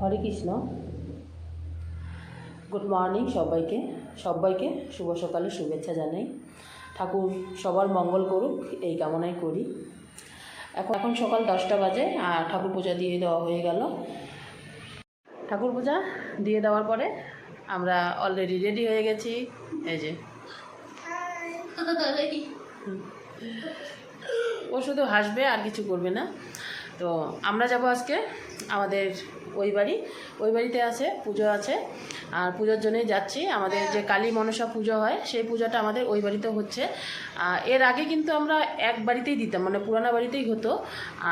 হরে Krishna. Good morning সবাইকে। সবাইকে শুভ সকালে শুভেচ্ছা জানাই। ঠাকুর সবার মঙ্গল করুক, এই কামনাই করি। এখন এখন সকাল দশটা বাজে, আর ঠাকুর পূজা দিয়ে দেওয়া হয়ে গেল। ঠাকুর পূজা দিয়ে দেওয়ার পরে আমরা অলরেডি রেডি হয়ে গেছি। এই যে। ও শুধু হাসবে আর কিছু করবে না। তো আমরা যাব আজকে আমাদের ওই বাড়ি, ওই বাড়িতে আছে, পুজো আছে। আর পুজোর জন্যই যাচ্ছি। আমাদের যে কালী মনসা পুজো হয়, সেই পূজাটা আমাদের ওই বাড়িতে হচ্ছে। এর আগে কিন্তু আমরা এক বাড়িতেই দিতাম মানে পুরানা বাড়িতেই হতো।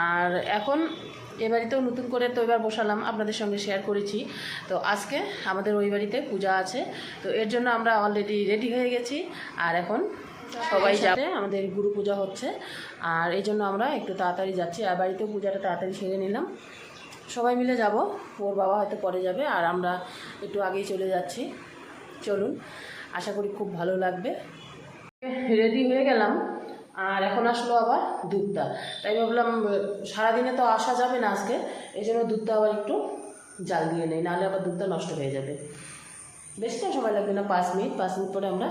আর এখন এ বাড়িতেও নতুন করে তো এবার বসালাম, আপনাদের সঙ্গে শেয়ার করেছি। তো আজকে আমাদের ওই বাড়িতে পূজা আছে। তো এর জন্য আমরা অলরেডি রেডি হয়ে গেছি। আর এখন সবাই যাবে। আমাদের গুরু পূজা হচ্ছে। আর এই জন্য আমরা একটু তাড়াতাড়ি যাচ্ছি। আর বাড়িতেও পূজাটা তাড়াতাড়ি সেরে নিলাম। সবাই মিলে যাব, ওর বাবা হয়তো পরে যাবে, আর আমরা একটু আগেই চলে যাচ্ছি। চলুন, আশা করি খুব ভালো লাগবে। রেডি হয়ে গেলাম, আর এখন আসলো আবার দুধটা। তাই ভাবলাম, সারাদিনে তো আসা যাবে না আজকে, এই জন্য দুধটা আবার একটু জাল দিয়ে নেই, নাহলে আবার দুধটা নষ্ট হয়ে যাবে। বেশি বেশিটা সময় লাগবে না, পাঁচ মিনিট পাঁচ মিনিট পরে আমরা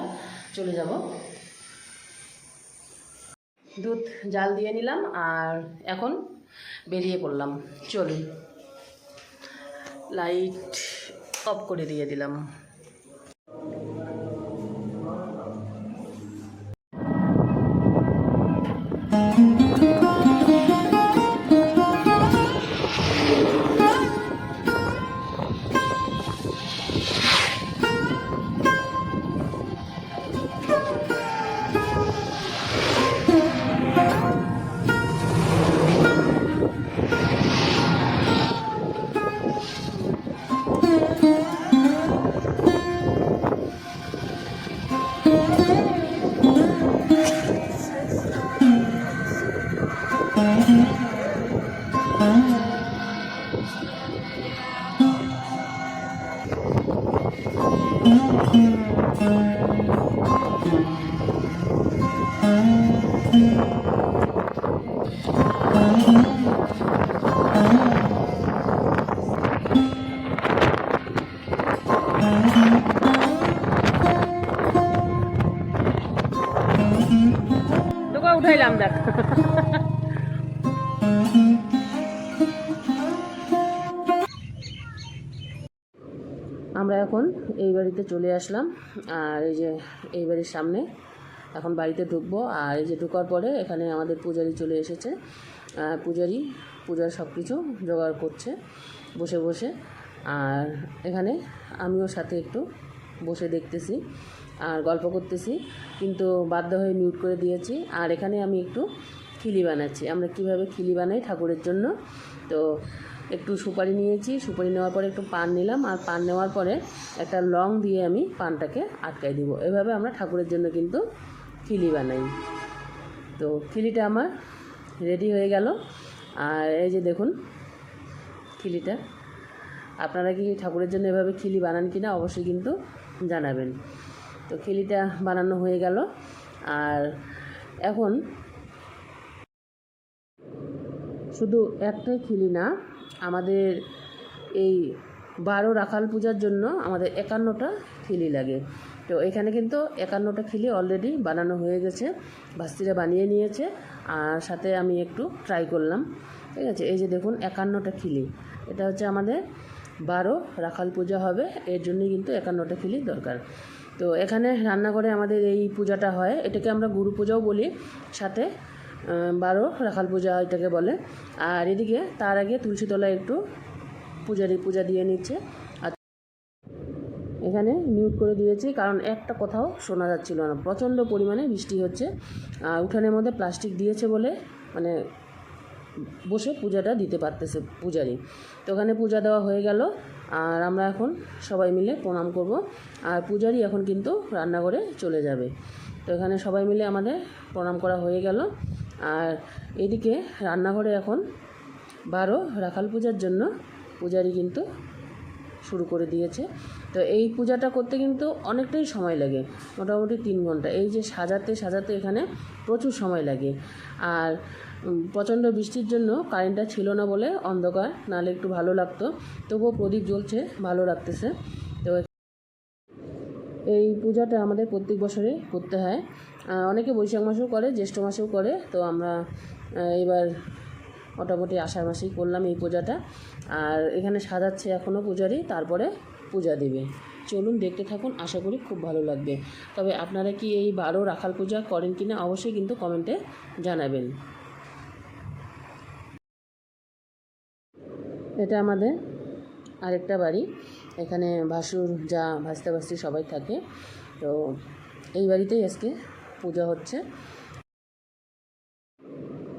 চলে যাব। দুধ জাল দিয়ে নিলাম, আর এখন বেরিয়ে পড়লাম। চলুন। লাইট অফ করে দিয়ে দিলাম। আমরা এখন এই বাড়িতে চলে আসলাম, আর এই যে এই বাড়ির সামনে এখন বাড়িতে ঢুকবো, আর এই যে ঢুকার পরে এখানে আমাদের পূজারি চলে এসেছে। পূজারি, পূজার সব কিছু জোগাড় করছে বসে বসে, আর এখানে আমিও সাথে একটু বসে দেখতেছি আর গল্প করতেছি, কিন্তু বাধ্য হয়ে মিউট করে দিয়েছি। আর এখানে আমি একটু খিলি বানাচ্ছি। আমরা কীভাবে খিলি বানাই ঠাকুরের জন্য? তো একটু সুপারি নিয়েছি। সুপারি নেওয়ার পরে একটু পান নিলাম। আর পান নেওয়ার পরে একটা লং দিয়ে আমি পানটাকে আটকাই দিব। এভাবে আমরা ঠাকুরের জন্য কিন্তু খিলি বানাই। তো খিলিটা আমার রেডি হয়ে গেল। আর এই যে দেখুন খিলিটা। আপনারা কি ঠাকুরের জন্য এভাবে খিলি বানান কি না অবশ্যই কিন্তু জানাবেন। তো খিলিটা বানানো হয়ে গেল। আর এখন শুধু একটাই খিলি না, আমাদের এই বারো রাখাল পূজার জন্য আমাদের একান্নটা খিলি লাগে। তো এখানে কিন্তু একান্নটা খিলি অলরেডি বানানো হয়ে গেছে, ভাস্তিরা বানিয়ে নিয়েছে, আর সাথে আমি একটু ট্রাই করলাম। ঠিক আছে, এই যে দেখুন একান্নটা খিলি। এটা হচ্ছে আমাদের বারো রাখাল পূজা হবে, এর জন্যই কিন্তু একান্নটা খিলি দরকার। তো এখানে রান্নাঘরে আমাদের এই পূজাটা হয়, এটাকে আমরা গুরু পূজাও বলি। সাথে বারো, রাখাল পূজা এটাকে বলে। আর এদিকে তার আগে তুলসী তলায় একটু পূজারি পূজা দিয়ে নিচ্ছে। আর এখানে মিউট করে দিয়েছি, কারণ একটা কথাও শোনা যাচ্ছিল না। প্রচণ্ড পরিমাণে বৃষ্টি হচ্ছে। আর উঠানের মধ্যে প্লাস্টিক দিয়েছে বলে মানে বসে পূজাটা দিতে পারতেছে পূজারি। তো ওখানে পূজা দেওয়া হয়ে গেল। আর আমরা এখন সবাই মিলে প্রণাম করব। আর পূজারি এখন কিন্তু রান্নাঘরে চলে যাবে। তো এখানে সবাই মিলে আমাদের প্রণাম করা হয়ে গেল। আর এদিকে রান্নাঘরে এখন বারো রাখাল পূজার জন্য পূজারি কিন্তু শুরু করে দিয়েছে। তো এই পূজাটা করতে কিন্তু অনেকটাই সময় লাগে, মোটামুটি তিন ঘণ্টা। এই যে সাজাতে সাজাতে এখানে প্রচুর সময় লাগে। আর প্রচণ্ড বৃষ্টির জন্য কারেন্টটা ছিল না বলে অন্ধকার, নাহলে একটু ভালো লাগতো। তবুও প্রদীপ জ্বলছে, ভালো লাগতেছে। এই পূজাটা আমাদের প্রত্যেক বছরে করতে হয়। অনেকে বৈশাখ মাসেও করে, জ্যৈষ্ঠ মাসেও করে। তো আমরা এবার মোটামুটি আষাঢ় মাসেই করলাম এই পূজাটা। আর এখানে সাজাচ্ছে এখনও পূজারি, তারপরে পূজা দেবে। চলুন দেখতে থাকুন, আশা করি খুব ভালো লাগবে। তবে আপনারা কি এই বারো রাখাল পূজা করেন কিনা অবশ্যই কিন্তু কমেন্টে জানাবেন। এটা আমাদের আরেকটা বাড়ি। এখানে ভাসুর, যা ভাসতে ভাসতে সবাই থাকে। তো এই বাড়িতেই আজকে পূজা হচ্ছে।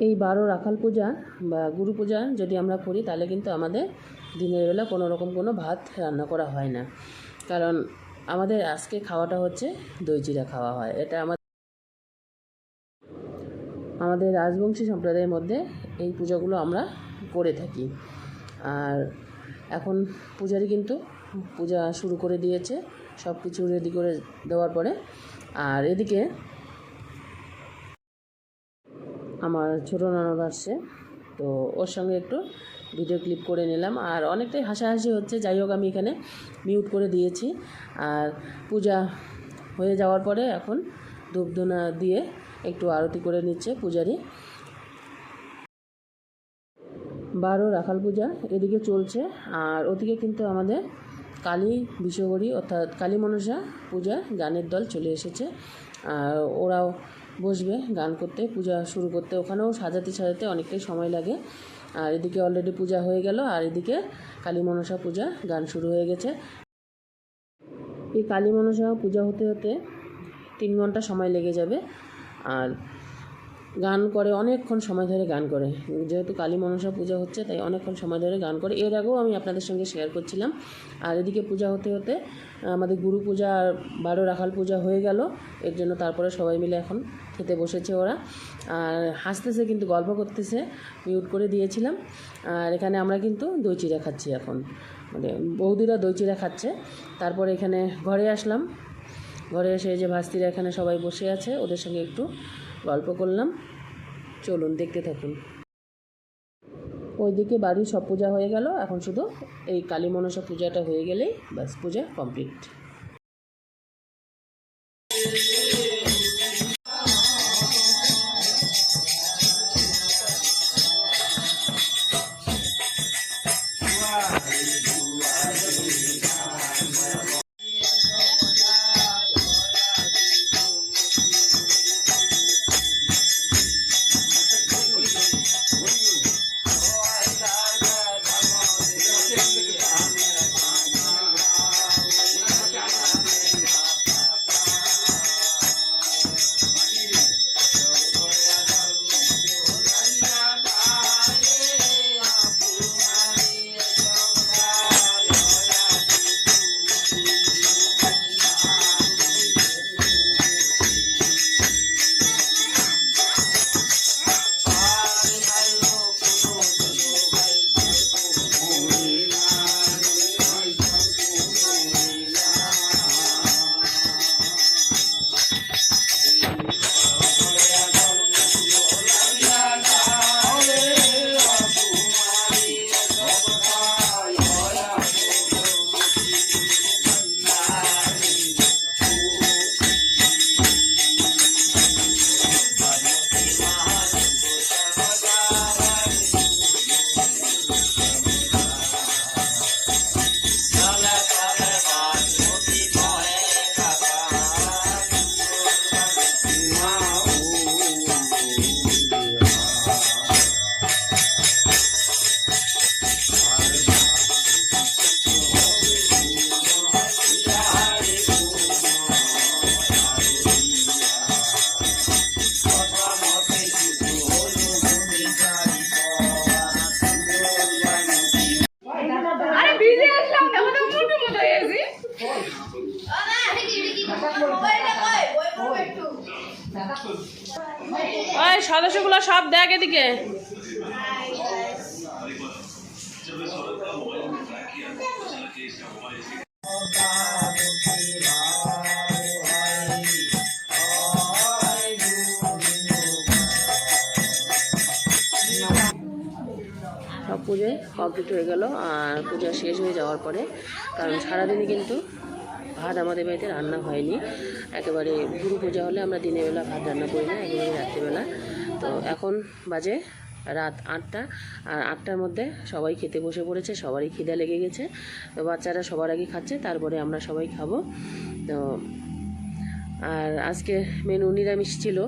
এই বারো রাখাল পূজা বা গুরু পূজা যদি আমরা করি, তাহলে কিন্তু আমাদের দিনের বেলা কোনো রকম কোনো ভাত রান্না করা হয় না। কারণ আমাদের আজকে খাওয়াটা হচ্ছে দই চিড়া খাওয়া হয়। এটা আমাদের আমাদের রাজবংশী সম্প্রদায়ের মধ্যে এই পূজাগুলো আমরা করে থাকি। আর এখন পূজারি কিন্তু পূজা শুরু করে দিয়েছে, সব কিছু রেডি করে দেওয়ার পরে। আর এদিকে আমার ছোটো ননদ আসছে, তো ওর সঙ্গে একটু ভিডিও ক্লিপ করে নিলাম। আর অনেকটাই হাসাহাসি হচ্ছে, যাই হোক আমি এখানে মিউট করে দিয়েছি। আর পূজা হয়ে যাওয়ার পরে এখন ধূপধুনা দিয়ে একটু আরতি করে নিচ্ছে পূজারি বারো রাখাল পূজা এদিকে চলছে। আর ওদিকে কিন্তু আমাদের কালী বিশ্বগরী অর্থাৎ কালী মনসা পূজা গানের দল চলে এসেছে। আর ওরাও বসবে গান করতে, পূজা শুরু করতে। ওখানেও সাজাতে সাজাতে অনেকটাই সময় লাগে। আর এদিকে অলরেডি পূজা হয়ে গেল, আর এদিকে কালী মনসা পূজা গান শুরু হয়ে গেছে। এই কালী মনসা পূজা হতে হতে তিন ঘণ্টা সময় লেগে যাবে। আর গান করে, অনেকক্ষণ সময় ধরে গান করে। যেহেতু কালী মনসা পূজা হচ্ছে, তাই অনেকক্ষণ সময় ধরে গান করে। এর আগেও আমি আপনাদের সঙ্গে শেয়ার করছিলাম। আর এদিকে পূজা হতে হতে আমাদের গুরু পূজা আর বারো রাখাল পূজা হয়ে গেল। এর জন্য তারপরে সবাই মিলে এখন খেতে বসেছে ওরা। আর হাসতেছে কিন্তু, গল্প করতেছে। মিউট করে দিয়েছিলাম। আর এখানে আমরা কিন্তু দই চিড়া খাচ্ছি এখন। মানে বৌদিরা দই চিড়া খাচ্ছে। তারপরে এখানে ঘরে আসলাম। ঘরে এসে যে ভাস্তিরা এখানে সবাই বসে আছে। ওদের সঙ্গে একটু গল্প করলাম। চলুন, দেখতে থাকুন। ওইদিকে বাড়ির সব পূজা হয়ে গেল। এখন শুধু এই কালী মনসা পূজাটা হয়ে গেলেই ব্যাস, পূজা কমপ্লিট। ওই সদস্যগুলো সব দেখ এদিকে। সব পুজো কমপ্লিট হয়ে গেল, আর পূজা শেষ হয়ে যাওয়ার পরে, কারণ সারাদিনই কিন্তু ভাত আমাদের বাড়িতে রান্না হয়নি। একেবারে গুরু পূজা হলে আমরা দিনের বেলা ভাত রান্না করি না, একেবারে রাত্রিবেলা। তো এখন বাজে রাত আটটা, আর আটটার মধ্যে সবাই খেতে বসে পড়েছে, সবারই খিদে লেগে গেছে। তো বাচ্চারা সবার আগে খাচ্ছে, তারপরে আমরা সবাই খাব। তো আর আজকে মেনু নিরামিষ ছিল,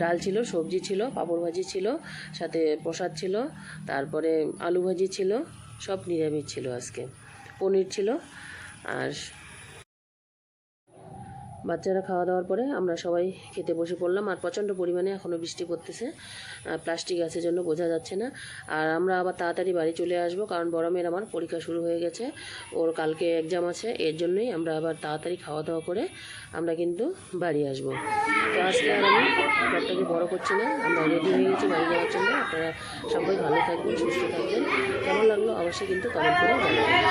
ডাল ছিল, সবজি ছিল, পাঁপড় ভাজি ছিল, সাথে প্রসাদ ছিল, তারপরে আলু ভাজি ছিল, সব নিরামিষ ছিল আজকে। পনির ছিল, আর বাচ্চারা খাওয়া দাওয়ার পরে আমরা সবাই খেতে বসে পড়লাম, আর প্রচণ্ড পরিমাণে এখনও বৃষ্টি পড়তেছে। প্লাস্টিক আছে জন্য বোঝা যাচ্ছে না। আর আমরা আবার তাড়াতাড়ি বাড়ি চলে আসব, কারণ বড় মেয়ের আমার পরীক্ষা শুরু হয়ে গেছে। ওর কালকে এক্সাম আছে, এর জন্যই আমরা আবার তাড়াতাড়ি খাওয়া দাওয়া করে আমরা কিন্তু বাড়ি আসব। তো আজকে আর আমি ব্লগটাকে বড় করছি না, আমরা রেডি হয়ে গেছি বাড়ি যাওয়ার জন্য। আপনারা সবাই ভালো থাকবেন, সুস্থ থাকবেন। কেমন লাগল অবশ্যই কিন্তু কমেন্ট করে জানাবেন।